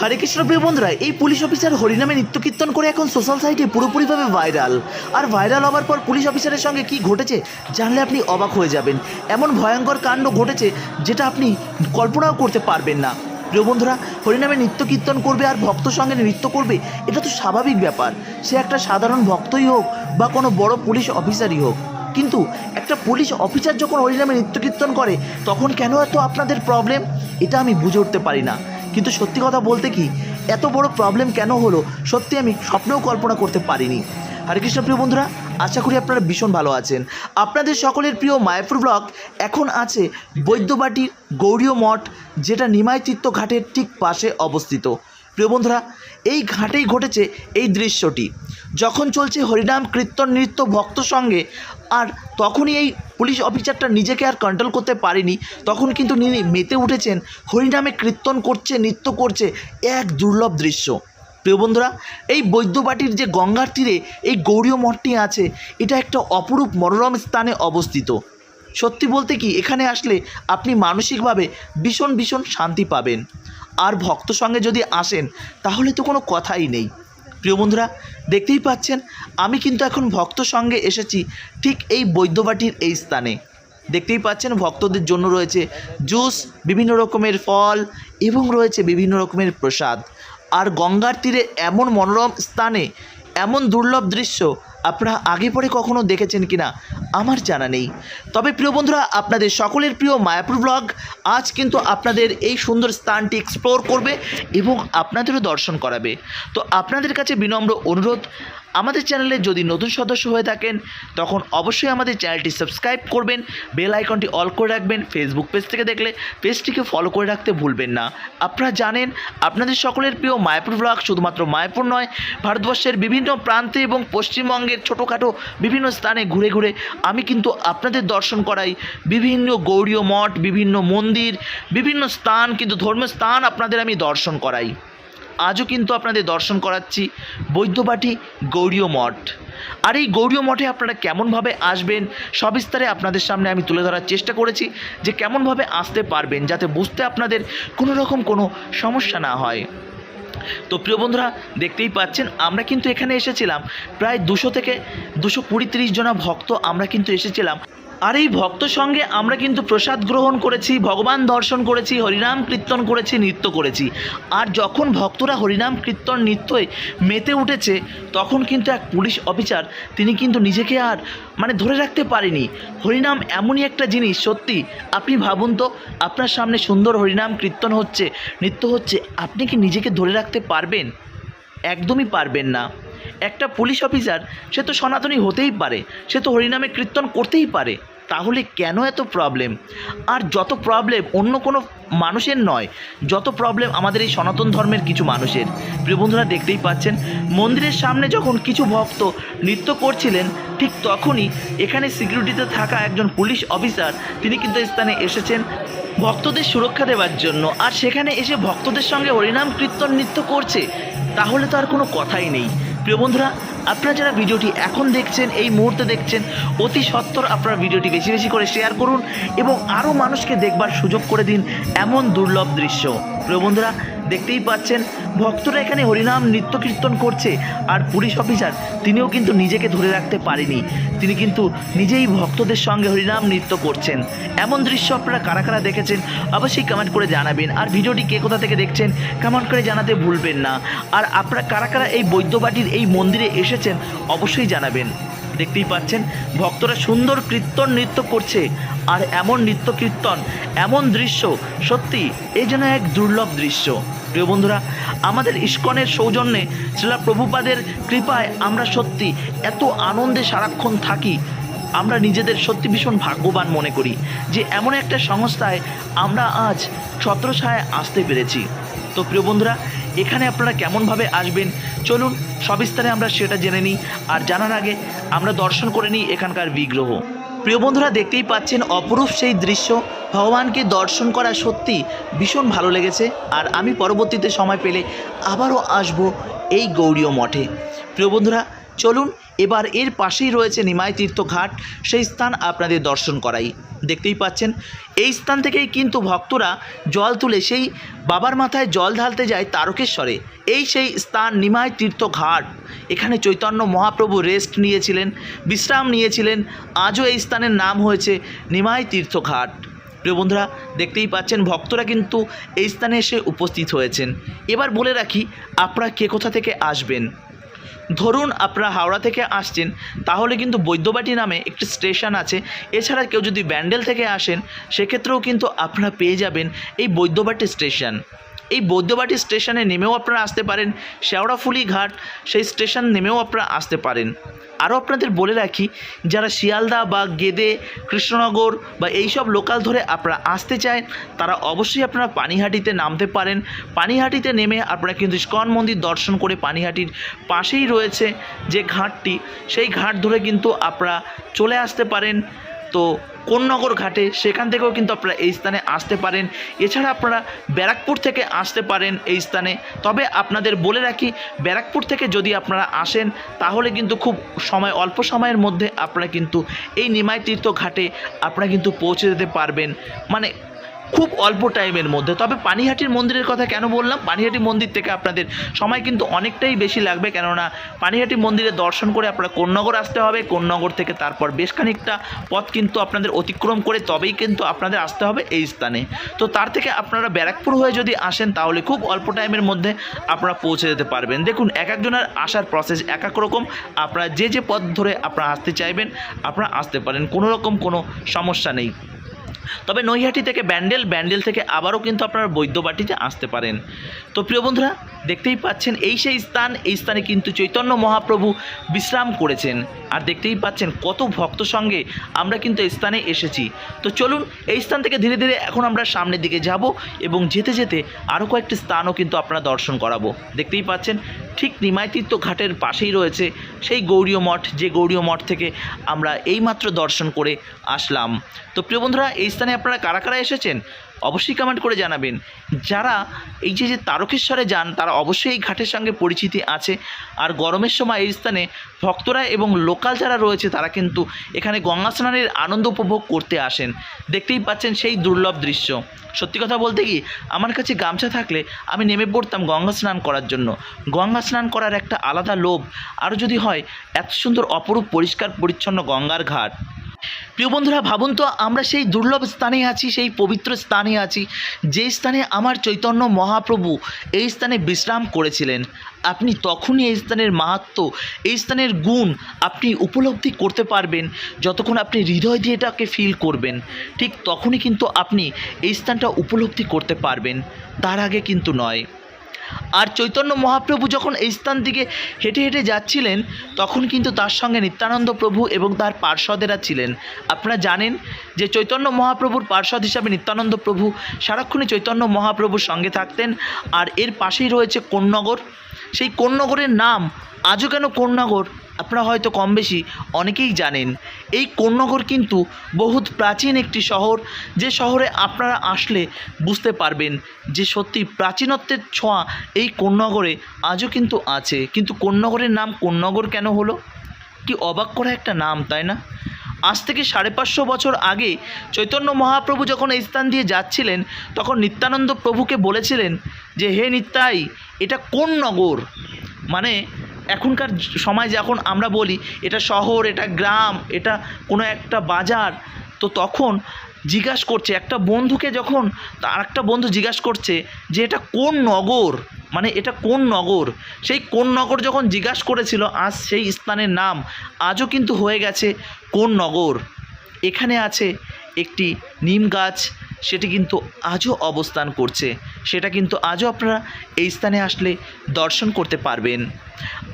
হরে কৃষ্ণ প্রিয় বন্ধুরা, এই পুলিশ অফিসার হরিনামে নৃত্য কীর্তন করে এখন সোশ্যাল সাইটে পুরোপুরিভাবে ভাইরাল আর ভাইরাল হওয়ার পর পুলিশ অফিসারের সঙ্গে কি ঘটেছে জানলে আপনি অবাক হয়ে যাবেন। এমন ভয়ঙ্কর কাণ্ড ঘটেছে যেটা আপনি কল্পনাও করতে পারবেন না। প্রিয় বন্ধুরা, হরিনামে নৃত্য কীর্তন করবে আর ভক্ত সঙ্গে নৃত্য করবে, এটা তো স্বাভাবিক ব্যাপার। সে একটা সাধারণ ভক্তই হোক বা কোনো বড় পুলিশ অফিসারই হোক। কিন্তু একটা পুলিশ অফিসার যখন হরিনামে নৃত্য কীর্তন করে, তখন কেন এত আপনাদের প্রবলেম এটা আমি বুঝে উঠতে পারি না। কিন্তু সত্যি কথা বলতে কি, এত বড় প্রবলেম কেন হলো, সত্যি আমি স্বপ্নেও কল্পনা করতে পারিনি। হরে কৃষ্ণ প্রিয় বন্ধুরা, আশা করি আপনারা ভীষণ ভালো আছেন। আপনাদের সকলের প্রিয় মায়াপুর ব্লক এখন আছে বৈদ্যবাটির গৌরীয় মঠ, যেটা নিমাই ঘাটের ঠিক পাশে অবস্থিত। প্রিয় বন্ধুরা, এই ঘাটেই ঘটেছে এই দৃশ্যটি। যখন চলছে হরিনাম কীর্তন নৃত্য ভক্ত সঙ্গে আর তখনই এই পুলিশ অফিসারটা নিজেকে আর কন্ট্রোল করতে পারেনি। তখন কিন্তু তিনি মেতে উঠেছেন, হরিনামে কীর্তন করছে, নৃত্য করছে, এক দুর্লভ দৃশ্য। প্রিয় বন্ধুরা, এই বৈদ্যবাটির যে গঙ্গার তীরে এই গৌরীয় মঠটি আছে, এটা একটা অপরূপ মনোরম স্থানে অবস্থিত। সত্যি বলতে কি, এখানে আসলে আপনি মানসিকভাবে ভীষণ ভীষণ শান্তি পাবেন। আর ভক্ত সঙ্গে যদি আসেন, তাহলে তো কোনো কথাই নেই। প্রিয় বন্ধুরা, দেখতেই পাচ্ছেন, আমি কিন্তু এখন ভক্ত সঙ্গে এসেছি ঠিক এই বৈদ্যবাটির এই স্থানে। দেখতেই পাচ্ছেন, ভক্তদের জন্য রয়েছে জুস, বিভিন্ন রকমের ফল এবং রয়েছে বিভিন্ন রকমের প্রসাদ। আর গঙ্গার তীরে এমন মনোরম স্থানে, এমন দুর্লভ দৃশ্য আপনারা আগে পরে কখনো দেখেছেন কিনা? আমার জানা নেই। তবে প্রিয় বন্ধুরা, আপনাদের সকলের প্রিয় মায়াপুর ব্লগ আজ কিন্তু আপনাদের এই সুন্দর স্থানটি এক্সপ্লোর করবে এবং আপনাদেরও দর্শন করাবে। তো আপনাদের কাছে বিনম্র অনুরোধ আমাদের চ্যানেলে যদি নতুন সদস্য হয়ে থাকেন, তখন অবশ্যই আমাদের চ্যানেলটি সাবস্ক্রাইব করবেন, বেল আইকনটি অল করে রাখবেন ফেসবুক পেজ থেকে দেখলে পেজটিকে ফলো করে রাখতে ভুলবেন না। আপনারা জানেন, আপনাদের সকলের প্রিয় মায়াপুর ব্লগ শুধুমাত্র মায়াপুর নয়, ভারতবর্ষের বিভিন্ন প্রান্তে এবং পশ্চিমবঙ্গের ছোটোখাটো বিভিন্ন স্থানে ঘুরে ঘুরে আমি কিন্তু আপনাদের দর্শন করাই। বিভিন্ন গৌরীয় মঠ, বিভিন্ন মন্দির, বিভিন্ন স্থান, কিন্তু ধর্মীয় স্থান আপনাদের আমি দর্শন করাই। আজও কিন্তু আপনাদের দর্শন করাচ্ছি বৈদ্যবাটি গৌরীয় মঠ। আর এই গৌরীয় মঠে আপনারা কেমনভাবে আসবেন, সবিস্তারে আপনাদের সামনে আমি তুলে ধরার চেষ্টা করেছি যে কেমনভাবে আসতে পারবেন যাতে বুঝতে আপনাদের কোনো রকম কোনো সমস্যা না হয়। তো প্রিয় বন্ধুরা, দেখতেই পাচ্ছেন, আমরা কিন্তু এখানে এসেছিলাম। প্রায় দুশো থেকে দুশো কুড়ি তিরিশ জনা ভক্ত আমরা কিন্তু এসেছিলাম। আর এই ভক্ত সঙ্গে আমরা কিন্তু প্রসাদ গ্রহণ করেছি, ভগবান দর্শন করেছি, হরিনাম কীর্তন করেছি, নৃত্য করেছি। আর যখন ভক্তরা হরিনাম কীর্তন নৃত্যে মেতে উঠেছে, তখন কিন্তু এক পুলিশ অফিসার, তিনি কিন্তু নিজেকে আর মানে ধরে রাখতে পারেনি। হরিনাম এমনই একটা জিনিস, সত্যি, আপনি ভাবুন তো, আপনার সামনে সুন্দর হরিনাম কীর্তন হচ্ছে, নৃত্য হচ্ছে, আপনি কি নিজেকে ধরে রাখতে পারবেন? একদমই পারবেন না। একটা পুলিশ অফিসার সে তো সনাতনী হতেই পারে, সে তো হরিনামে কীর্তন করতেই পারে, তাহলে কেন এত প্রবলেম আর যত প্রবলেম অন্য কোনো মানুষের নয়, যত প্রবলেম আমাদের এই সনাতন ধর্মের কিছু মানুষের। প্রিয় বন্ধুরা, দেখতেই পাচ্ছেন, মন্দিরের সামনে যখন কিছু ভক্ত নৃত্য করছিলেন, ঠিক তখনই এখানে সিকিউরিটিতে থাকা একজন পুলিশ অফিসার তিনি কিন্তু স্থানে এসেছেন ভক্তদের সুরক্ষা দেওয়ার জন্য। আর সেখানে এসে ভক্তদের সঙ্গে হরিনাম কীর্তন নৃত্য করছে, তাহলে তো আর কোনো কথাই নেই। প্রিয় বন্ধুরা আপনারা যারা ভিডিওটি এখন দেখছেন, এই মুহূর্তে দেখছেন, অতি সত্বর আপনারা ভিডিওটি বেশি বেশি করে শেয়ার করুন এবং আরও মানুষকে দেখবার সুযোগ করে দিন এমন দুর্লভ দৃশ্য। প্রিয় বন্ধুরা, দেখতেই পাচ্ছেন, ভক্তরা এখানে হরিনাম নৃত্য কীর্তন করছে আর পুলিশ অফিসার তিনিও কিন্তু নিজেকে ধরে রাখতে পারেনি। তিনি কিন্তু নিজেই ভক্তদের সঙ্গে হরিনাম নৃত্য করছেন। এমন দৃশ্য আপনারা কারা কারা দেখেছেন, অবশ্যই কমেন্ট করে জানাবেন। আর ভিডিওটি কে কোথা থেকে দেখছেন কমেন্ট করে জানাতে ভুলবেন না। আর আপনারা কারা কারা এই বৈদ্যবাটির এই মন্দিরে এসেছেন, অবশ্যই জানাবেন। দেখতেই পাচ্ছেন, ভক্তরা সুন্দর কীর্তন নৃত্য করছে, আর এমন নৃত্য কীর্তন, এমন দৃশ্য, সত্যি এই যেন এক দুর্লভ দৃশ্য। প্রিয় বন্ধুরা, আমাদের ইস্কনের সৌজন্যে শ্রীলা প্রভুপাদের কৃপায় আমরা সত্যি এত আনন্দে সারাক্ষণ থাকি, আমরা নিজেদের সত্যি ভীষণ ভাগ্যবান মনে করি যে এমন একটা সংস্থায় আমরা আজ ছত্রছায়ায় আসতে পেরেছি। তো প্রিয় বন্ধুরা এখানে আপনারা কেমনভাবে আসবেন? চলুন, সবিস্তারে আমরা সেটা জেনে নিই। আর জানার আগে, আমরা দর্শন করে নিই এখানকার বিগ্রহ। প্রিয় বন্ধুরা, দেখতেই পাচ্ছেন অপরূপ সেই দৃশ্য। ভগবানকে দর্শন করা সত্যি ভীষণ ভালো লেগেছে। আর আমি পরবর্তীতে সময় পেলে আবারও আসব এই গৌরীয় মঠে। প্রিয় বন্ধুরা চলুন, এবার এর পাশেই রয়েছে নিমাই তীর্থ ঘাট। সেই স্থান আপনাদের দর্শন করাই। দেখতেই পাচ্ছেন, এই স্থান থেকেই কিন্তু ভক্তরা জল তুলে সেই বাবার মাথায় জল ঢালতে যায় তারকেশ্বরে। এই সেই স্থান, নিমাই তীর্থ ঘাট। এখানে চৈতন্য মহাপ্রভু রেস্ট নিয়েছিলেন, বিশ্রাম নিয়েছিলেন। আজও এই স্থানের নাম হয়েছে নিমাই তীর্থ ঘাট। প্রিয় বন্ধুরা, দেখতেই পাচ্ছেন, ভক্তরা কিন্তু এই স্থানে এসে উপস্থিত হয়েছেন। এবার বলে রাখি, আপনারা কে কোথা থেকে আসবেন? ধরুন আপনারা হাওড়া থেকে আসছেন, তাহলে কিন্তু বৈদ্যবাটি নামে একটি স্টেশন আছে। এছাড়া কেউ যদি ব্যান্ডেল থেকে আসেন, সেক্ষেত্রেও কিন্তু আপনারা পেয়ে যাবেন এই বৈদ্যবাটি স্টেশন। এই বৈদ্যবাটি স্টেশনে নেমেও আপনারা আসতে পারেন, শেওড়াফুলি ঘাট, সেই স্টেশন নেমেও আপনারা আসতে পারেন। আরও আপনাদের বলে রাখি, যারা শিয়ালদা বা গেদে, কৃষ্ণনগর বা এই সব লোকাল ধরে আপনারা আসতে চান তারা অবশ্যই আপনারা পানিহাটিতে নামতে পারেন। পানিহাটিতে নেমে আপনারা কিন্তু ইস্কন মন্দির দর্শন করে পানিহাটির পাশেই রয়েছে যে ঘাটটি, সেই ঘাট ধরে কিন্তু আপনারা চলে আসতে পারেন। তো কোন্নগর ঘাটে, সেখান থেকেও কিন্তু আপনারা এই স্থানে আসতে পারেন। এছাড়া আপনারা ব্যারাকপুর থেকে আসতে পারেন এই স্থানে। তবে আপনাদের বলে রাখি, ব্যারাকপুর থেকে যদি আপনারা আসেন, তাহলে কিন্তু খুব সময়, অল্প সময়ের মধ্যে আপনারা কিন্তু এই নিমাই তীর্থ ঘাটে আপনারা কিন্তু পৌঁছে যেতে পারবেন। মানে খুব অল্প টাইমের মধ্যে। তবে পানিহাটির মন্দিরের কথা কেন বললাম? পানিহাটি মন্দির থেকে আপনাদের সময় কিন্তু অনেকটাই বেশি লাগবে। কেননা পানিহাটি মন্দিরে দর্শন করে আপনারা কোন্নগর আসতে হবে কোন্নগর থেকে তারপর বেশ খানিকটা পথ কিন্তু আপনাদের অতিক্রম করে তবেই কিন্তু আপনাদের আসতে হবে এই স্থানে। তো তার থেকে আপনারা ব্যারাকপুর হয়ে যদি আসেন, তাহলে খুব অল্প টাইমের মধ্যে আপনারা পৌঁছে যেতে পারবেন। দেখুন, এক একজনের আসার প্রসেস এক এক রকম। আপনারা যে যে পথ ধরে আপনারা আসতে চাইবেন, আপনারা আসতে পারেন। কোনো রকম কোনো সমস্যা নেই। তবে নৈহাটি থেকে ব্যান্ডেল ব্যান্ডেল থেকে আবারও কিন্তু আপনারা বৈদ্যবাটিতে আসতে পারেন। তো প্রিয় বন্ধুরা, দেখতেই পাচ্ছেন এই সেই স্থান, এই স্থানে কিন্তু চৈতন্য মহাপ্রভু বিশ্রাম করেছেন। আর দেখতেই পাচ্ছেন কত ভক্ত সঙ্গে আমরা কিন্তু এই স্থানে এসেছি। তো চলুন, এই স্থান থেকে ধীরে ধীরে এখন আমরা সামনের দিকে যাব এবং যেতে যেতে আরও কয়েকটি স্থানও কিন্তু আপনারা দর্শন করাবো। দেখতেই পাচ্ছেন ঠিক নিমাইতীর্থ ঘাটের পাশেই রয়েছে সেই গৌরীয় মঠ, যে গৌরীয় মঠ থেকে আমরা এইমাত্র দর্শন করে আসলাম। তো প্রিয় বন্ধুরা, এই স্থানে আপনারা কারা কারা এসেছেন? অবশ্যই কমেন্ট করে জানাবেন। যারা এই যে যে তারকেশ্বরে যান, তারা অবশ্যই এই ঘাটের সঙ্গে পরিচিতি আছে। আর গরমের সময় এই স্থানে ভক্তরা এবং লোকাল যারা রয়েছে, তারা কিন্তু এখানে গঙ্গা স্নানের আনন্দ উপভোগ করতে আসেন। দেখতেই পাচ্ছেন সেই দুর্লভ দৃশ্য। সত্যি কথা বলতে কি, আমার কাছে গামছা থাকলে আমি নেমে পড়তাম গঙ্গা স্নান করার জন্য। গঙ্গা স্নান করার একটা আলাদা লোভ। আরও যদি হয়, এত সুন্দর অপরূপ পরিষ্কার পরিচ্ছন্ন গঙ্গার ঘাট। প্রিয় বন্ধুরা, ভাবুন তো, আমরা সেই দুর্লভ স্থানে আছি, সেই পবিত্র স্থানে আছি, যে স্থানে আমার চৈতন্য মহাপ্রভু এই স্থানে বিশ্রাম করেছিলেন। আপনি তখনই এই স্থানের মাহাত্ম, এই স্থানের গুণ আপনি উপলব্ধি করতে পারবেন, যতক্ষণ আপনি হৃদয় দিয়ে এটাকে ফিল করবেন। ঠিক তখনই কিন্তু আপনি এই স্থানটা উপলব্ধি করতে পারবেন, তার আগে কিন্তু নয়। আর চৈতন্য মহাপ্রভু যখন এই স্থান থেকে হেঁটে হেঁটে যাচ্ছিলেন, তখন কিন্তু তার সঙ্গে নিত্যানন্দ প্রভু এবং তার পার্ষদেরা ছিলেন। আপনারা জানেন যে চৈতন্য মহাপ্রভুর পার্ষদ হিসাবে নিত্যানন্দ প্রভু সারাক্ষণই চৈতন্য মহাপ্রভুর সঙ্গে থাকতেন। আর এর পাশেই রয়েছে কোন্নগর। সেই কোন্নগরের নাম আজও কেন কোন্নগর? আপনারা হয়তো কম বেশি অনেকেই জানেন, এই কোন্নগর কিন্তু বহুত প্রাচীন একটি শহর, যে শহরে আপনারা আসলে বুঝতে পারবেন যে সত্যি প্রাচীনত্বের ছোঁয়া এই কোন্নগরে আজও কিন্তু আছে। কিন্তু কোন্নগরের নাম কোন্নগর কেন হলো? কি অবাক করা একটা নাম, তাই না? আজ থেকে সাড়ে পাঁচশো বছর আগে চৈতন্য মহাপ্রভু যখন এই স্থান দিয়ে যাচ্ছিলেন, তখন নিত্যানন্দ প্রভুকে বলেছিলেন যে, হে নিত্যাই এটা কোন নগর মানে এখনকার সময় যখন আমরা বলি, এটা শহর, এটা গ্রাম, এটা কোনো একটা বাজার। তো তখন জিজ্ঞাস করছে, একটা বন্ধুকে যখন তার একটা বন্ধু জিজ্ঞাসা করছে যে, এটা কোন নগর? মানে এটা কোন নগর? সেই কোন নগর যখন জিজ্ঞাসা করেছিল, আজ সেই স্থানের নাম, আজও কিন্তু হয়ে গেছে কোন নগর? এখানে আছে একটি নিম গাছ সেটি কিন্তু আজও অবস্থান করছে। সেটা কিন্তু আজও আপনারা এই স্থানে আসলে দর্শন করতে পারবেন।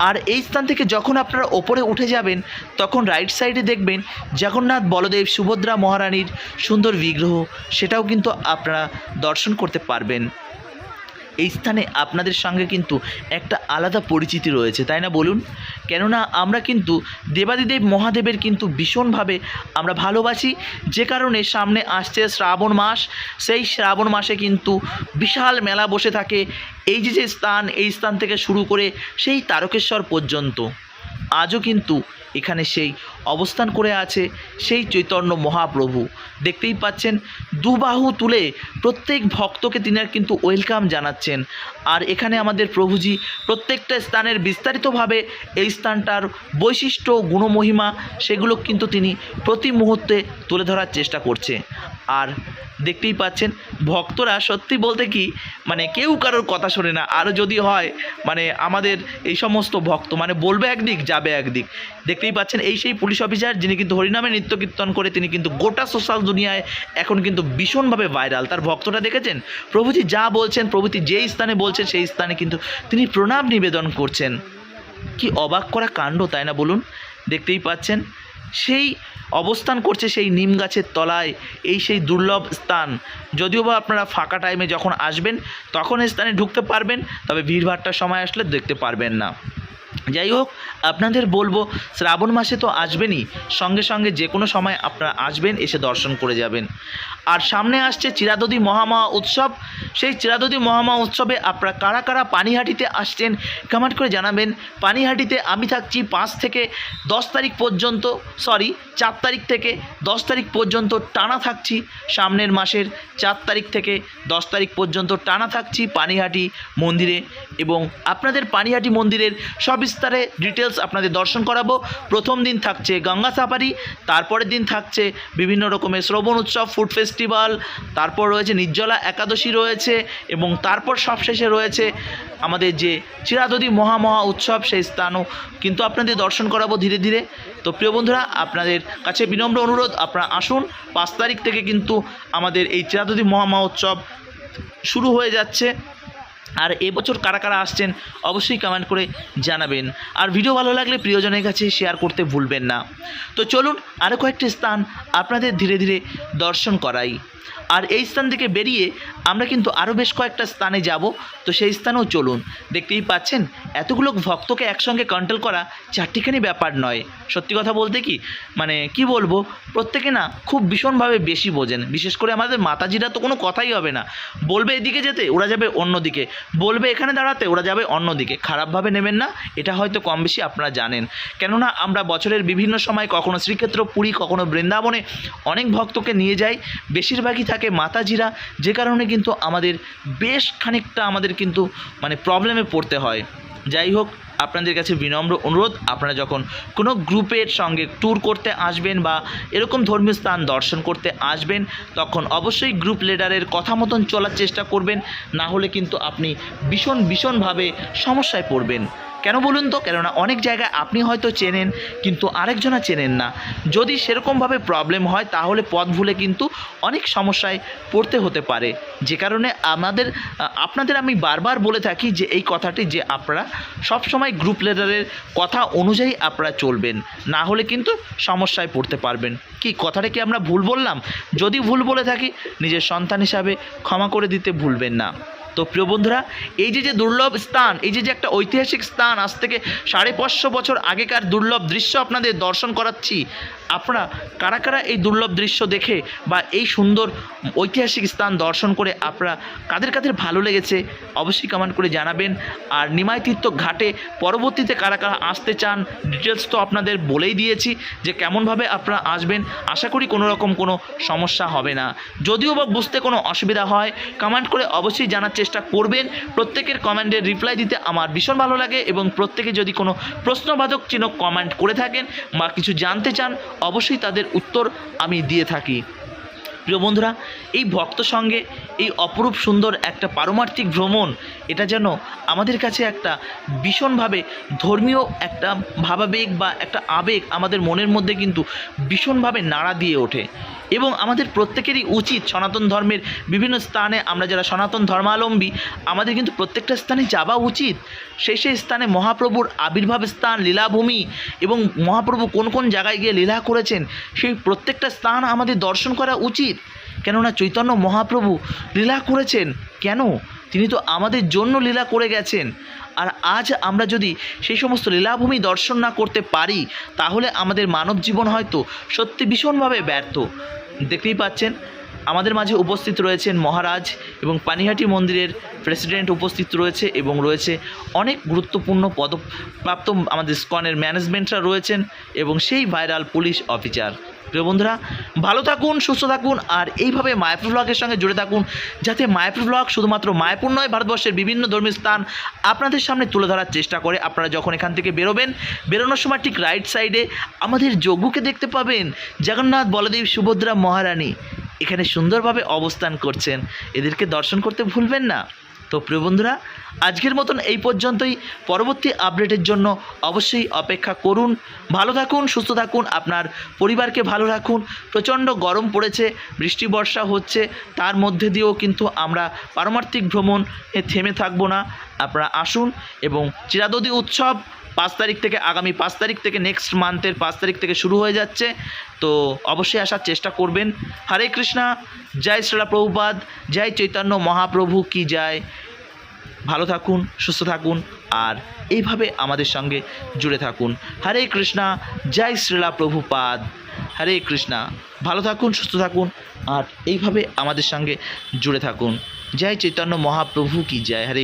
আর এই স্থান থেকে যখন আপনারা ওপরে উঠে যাবেন, তখন রাইট সাইডে দেখবেন জগন্নাথ বলদেব সুভদ্রা মহারানীর সুন্দর বিগ্রহ, সেটাও কিন্তু আপনারা দর্শন করতে পারবেন। এই স্থানে আপনাদের সঙ্গে কিন্তু একটা আলাদা পরিচিতি রয়েছে, তাই না বলুন? কেননা আমরা কিন্তু দেবাদিদেব মহাদেবের কিন্তু ভীষণভাবে আমরা ভালোবাসি, যে কারণে সামনে আসছে শ্রাবণ মাস, সেই শ্রাবণ মাসে কিন্তু বিশাল মেলা বসে থাকে, এই যে যে স্থান, এই স্থান থেকে শুরু করে সেই তারকেশ্বর পর্যন্ত। আজও কিন্তু এখানে সেই অবস্থান করে আছে সেই চৈতন্য মহাপ্রভু। দেখতেই পাচ্ছেন, দুবাহু তুলে প্রত্যেক ভক্তকে তিনি আর কিন্তু ওয়েলকাম জানাচ্ছেন। আর এখানে আমাদের প্রভুজি প্রত্যেকটা স্থানের বিস্তারিতভাবে এই স্থানটার বৈশিষ্ট্য, গুণমহিমা, সেগুলো কিন্তু তিনি প্রতি মুহূর্তে তুলে ধরার চেষ্টা করছে। আর দেখতেই পাচ্ছেন, ভক্তরা সত্যি বলতে কি মানে কেউ কারোর কথা শোনে না। আরও যদি হয় মানে আমাদের এই সমস্ত ভক্ত মানে বলবে একদিক, যাবে একদিক। দেখতেই পাচ্ছেন, এই সেই পুলিশ অফিসার, যিনি কিন্তু হরিনামে নৃত্য কীর্তন করে, তিনি কিন্তু গোটা সোশ্যাল দুনিয়ায় এখন কিন্তু ভীষণভাবে ভাইরাল তার ভক্তরা দেখেছেন? প্রভুজি যা বলছেন প্রভুজি যেই স্থানে বলছেন, সেই স্থানে কিন্তু তিনি প্রণাম নিবেদন করছেন। কি অবাক করা কাণ্ড, তাই না বলুন? দেখতেই পাচ্ছেন, সেই অবস্থান করছে সেই নিম গাছের তলায়, এই সেই দুর্লভ স্থান। যদিও বা আপনারা ফাঁকা টাইমে যখন আসবেন তখন এই স্থানে ঢুকতে পারবেন, তবে ভিড়ভাট্টার সময় আসলে দেখতে পারবেন না। যাই হোক আপনাদের বলব, শ্রাবণ মাসে তো আসবেনই। সঙ্গে সঙ্গে যে কোনো সময় আপনারা আসবেন, এসে দর্শন করে যাবেন। আর সামনে আসছে চিরাদদি মহামা উৎসব। সেই চিরাদদি মহামা উৎসবে আপনারা কারা কারা পানিহাটিতে আসছেন কমেন্ট করে জানাবেন। পানিহাটিতে আমি থাকছি পাঁচ থেকে দশ তারিখ পর্যন্ত সরি চার তারিখ থেকে দশ তারিখ পর্যন্ত টানা থাকছি। সামনের মাসের চার তারিখ থেকে দশ তারিখ পর্যন্ত টানা থাকছি পানিহাটি মন্দিরে এবং আপনাদের পানিহাটি মন্দিরের সবিস্তারে ডিটেলস আপনাদের দর্শন করাবো। প্রথম দিন থাকছে গঙ্গা সাফারি, তারপরের দিন থাকছে বিভিন্ন রকমের শ্রবণ উৎসব ফুড ফেস্টিভ্যাল তারপর রয়েছে নির্জলা একাদশী রয়েছে এবং তারপর সবশেষে রয়েছে আমাদের যে চিরাদদি মহা মহা উৎসব, সেই স্থানও কিন্তু আপনাদের দর্শন করাবো ধীরে ধীরে। তো প্রিয় বন্ধুরা, আপনাদের কাছে বিনম্র অনুরোধ, আপনারা আসুন। পাঁচ তারিখ থেকে কিন্তু আমাদের এই চিরাদদি মহা মহা উৎসব শুরু হয়ে যাচ্ছে। আর এবছর কারা কারা আসছেন অবশ্যই কমেন্ট করে জানাবেন। আর ভিডিও ভালো লাগলে প্রিয়জনের কাছে শেয়ার করতে ভুলবেন না। তো চলুন আরও কয়েকটি স্থান আপনাদের ধীরে ধীরে দর্শন করাই। আর এই স্থান থেকে বেরিয়ে আমরা কিন্তু আরও বেশ কয়েকটা স্থানে যাব। তো সেই স্থানেও চলুন। দেখতেই পাচ্ছেন, এতগুলো ভক্তকে একসঙ্গে কন্ট্রোল করা চারটিখানি ব্যাপার নয়। সত্যি কথা বলতে কি? মানে কি বলব? প্রত্যেকে না খুব ভীষণভাবে বেশি বোঝেন। বিশেষ করে আমাদের মাতাজিরা তো কোনো কথাই হবে না। বলবে এদিকে যেতে, ওরা যাবে অন্যদিকে। বলবে এখানে দাঁড়াতে, ওরা যাবে অন্যদিকে। খারাপভাবে নেবেন না, এটা হয়তো কম বেশি আপনারা জানেন। কেননা আমরা বছরের বিভিন্ন সময় কখনো শ্রীক্ষেত্র, পুরী, কখনো বৃন্দাবনে অনেক ভক্তকে নিয়ে যাই। বেশিরভাগই থাকে মাতাজিরা যে কারণে কিন্তু আমাদের বেশ খানিকটা আমাদের কিন্তু মানে প্রবলেমে পড়তে হয়। যাই হোক, আপনাদের কাছে বিনম্র অনুরোধ, আপনারা যখন কোনো গ্রুপের সঙ্গে ট্যুর করতে আসবেন বা এরকম ধর্মীয় স্থান দর্শন করতে আসবেন, তখন অবশ্যই গ্রুপ লিডারের কথা মতন চলার চেষ্টা করবেন, না হলে কিন্তু আপনি ভীষণ ভীষণভাবে সমস্যায় পড়বেন। কেন বলুন তো? কেননা অনেক জায়গায় আপনি হয়তো চেনেন, কিন্তু আরেকজনা চেনেন না। যদি সেরকমভাবে প্রবলেম হয়, তাহলে পথ ভুলে কিন্তু অনেক সমস্যায় পড়তে হতে পারে। যে কারণে আমাদের আপনাদের আমি বারবার বলে থাকি যে, এই কথাটি যে আপনারা সবসময় গ্রুপ লিডারের কথা অনুযায়ী আপনারা চলবেন। না হলে কিন্তু সমস্যায় পড়তে পারবেন। কি, কথাটা কি আমরা ভুল বললাম? যদি ভুল বলে থাকি, নিজের সন্তান হিসাবে ক্ষমা করে দিতে ভুলবেন না। তো প্রিয় বন্ধুরা, এই যে যে দুর্লভ স্থান, এই যে যে একটা ঐতিহাসিক স্থান, আজ থেকে সাড়ে পাঁচশো বছর আগেকার দুর্লভ দৃশ্য আপনাদের দর্শন করাচ্ছি। আপনারা কারা কারা এই দুর্লভ দৃশ্য দেখে বা এই সুন্দর ঐতিহাসিক স্থান দর্শন করে আপনারা কাদের কাদের ভালো লেগেছে, অবশ্যই কমেন্ট করে জানাবেন। আর নিমাই তীর্থ ঘাটে পরবর্তীতে কারা কারা আসতে চান ডিটেলস তো আপনাদের বলেই দিয়েছি যে কেমনভাবে আপনারা আসবেন। আশা করি কোনো রকম কোনো সমস্যা হবে না। যদিও বা বুঝতে কোনো অসুবিধা হয় কমেন্ট করে অবশ্যই জানার চেষ্টা করবেন। প্রত্যেকের কমেন্টের রিপ্লাই দিতে আমার ভীষণ ভালো লাগে এবং প্রত্যেকে যদি কোনো প্রশ্নবাদক চিহ্ন কমেন্ট করে থাকেন বা কিছু জানতে চান, অবশ্যই তাদের উত্তর আমি দিয়ে থাকি। প্রিয় বন্ধুরা, এই ভক্ত সঙ্গে এই অপরূপ সুন্দর একটা পারমার্থিক ভ্রমণ, এটা যেন আমাদের কাছে একটা ভীষণভাবে ধর্মীয় একটা ভাবাবেগ বা একটা আবেগ আমাদের মনের মধ্যে কিন্তু ভীষণভাবে নাড়া দিয়ে ওঠে। এবং আমাদের প্রত্যেকেরই উচিত সনাতন ধর্মের বিভিন্ন স্থানে, আমরা যারা সনাতন ধর্মাবলম্বী, আমাদের কিন্তু প্রত্যেকটা স্থানে যাওয়া উচিত। সেই সেই স্থানে মহাপ্রভুর আবির্ভাব স্থান, লীলাভূমি এবং মহাপ্রভু কোন কোন জায়গায় গিয়ে লীলা করেছেন, সেই প্রত্যেকটা স্থান আমাদের দর্শন করা উচিত। কেননা চৈতন্য মহাপ্রভু লীলা করেছেন। কেন? তিনি তো আমাদের জন্য লীলা করে গেছেন। আর আজ আমরা যদি সেই সমস্ত লীলাভূমি দর্শন না করতে পারি, তাহলে আমাদের মানব জীবন হয়তো সত্যি ভীষণভাবে ব্যর্থ। দেখতেই পাচ্ছেন, আমাদের মাঝে উপস্থিত রয়েছেন মহারাজ এবং পানিহাটি মন্দিরের প্রেসিডেন্ট উপস্থিত রয়েছে এবং রয়েছে অনেক গুরুত্বপূর্ণ পদপ্রাপ্ত আমাদের স্কনের ম্যানেজমেন্টরা রয়েছেন এবং সেই ভাইরাল পুলিশ অফিসার। প্রিয় বন্ধুরা, ভালো থাকুন, সুস্থ থাকুন, আর এইভাবে মায়াপুর ব্লগের সঙ্গে জুড়ে থাকুন, যাতে মায়াপুর ব্লগ শুধুমাত্র মায়াপুর নয়, ভারতবর্ষের বিভিন্ন ধর্মীয় স্থান আপনাদের সামনে তুলে ধরার চেষ্টা করে। আপনারা যখন এখান থেকে বেরোবেন, বেরোনোর সময় ঠিক রাইট সাইডে আমাদের যজ্ঞকে দেখতে পাবেন জগন্নাথ বলদেব সুভদ্রা মহারানী। এখানে সুন্দরভাবে অবস্থান করছেন। এদেরকে দর্শন করতে ভুলবেন না। তো প্রিয় বন্ধুরা, আজকের মতন এই পর্যন্তই। পরবর্তী আপডেটের জন্য অবশ্যই অপেক্ষা করুন। ভালো থাকুন, সুস্থ থাকুন, আপনার পরিবারকে ভালো রাখুন। প্রচণ্ড গরম পড়েছে, বৃষ্টি, বর্ষা হচ্ছে, তার মধ্যে দিয়েও কিন্তু আমরা পারমার্থিক ভ্রমণ থেমে থাকব না। আপনারা আসুন এবং চিরাদদি উৎসব পাঁচ তারিখ থেকে, আগামী পাঁচ তারিখ থেকে নেক্সট মান্থের পাঁচ তারিখ থেকে শুরু হয়ে যাচ্ছে। তো অবশ্যই আসার চেষ্টা করবেন। হরে কৃষ্ণা, জয় শ্রীলা প্রভুপাদ জয় চৈতন্য মহাপ্রভু কি জয়। ভালো থাকুন, সুস্থ থাকুন আর এইভাবে আমাদের সঙ্গে জুড়ে থাকুন। হরে কৃষ্ণা, জয় শ্রীলা প্রভুপাদ। হরে কৃষ্ণা, ভালো থাকুন, সুস্থ থাকুন আর এইভাবে আমাদের সঙ্গে জুড়ে থাকুন। জয় চৈতন্য মহাপ্রভু কি জয়। হরে